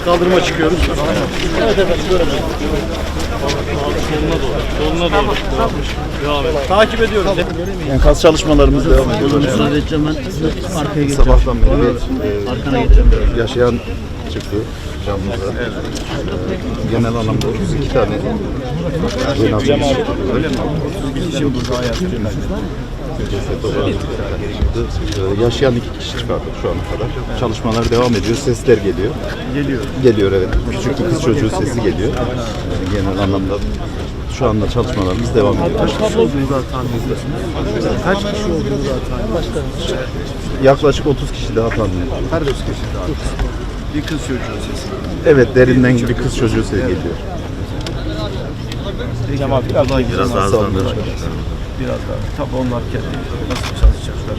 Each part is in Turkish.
Kaldırıma çıkıyoruz. Evet efendim böyle. Soluna doğru. Soluna doğru. Devam et. Takip ediyoruz. Enkaz çalışmalarımız devam ediyor. Müsaade edeceğim ben arkaya geçeceğim. Sabahtan beri e, Arkana geçeceğim. yaşayan çıktı camımıza. E, genel anlamda 32 tane çıktı. Öyle mi? Şimdi burada hayat Ceset olarak çıktı. E, yaşayan iki kişi çıkardık şu ana kadar. Çalışmalar devam ediyor. Sesler geliyor. geliyor. Geliyor evet. Küçük bir kız çocuğu sesi geliyor. Yani genel anlamda şu anda çalışmalarımız devam ediyor. Kaç kişi olduğunu zaten. Yaklaşık 30 kişi daha ediyoruz. Her 30 kişi daha. Bir kız çocuğu sesi. Evet derinden bir kız çocuğu sesi geliyor. Cemal biraz daha Biraz daha hızlandır. Biraz daha. Tabii onlar kendi nasıl çalışacaklar.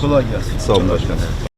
Kolay gelsin. Sağ olun başkanım.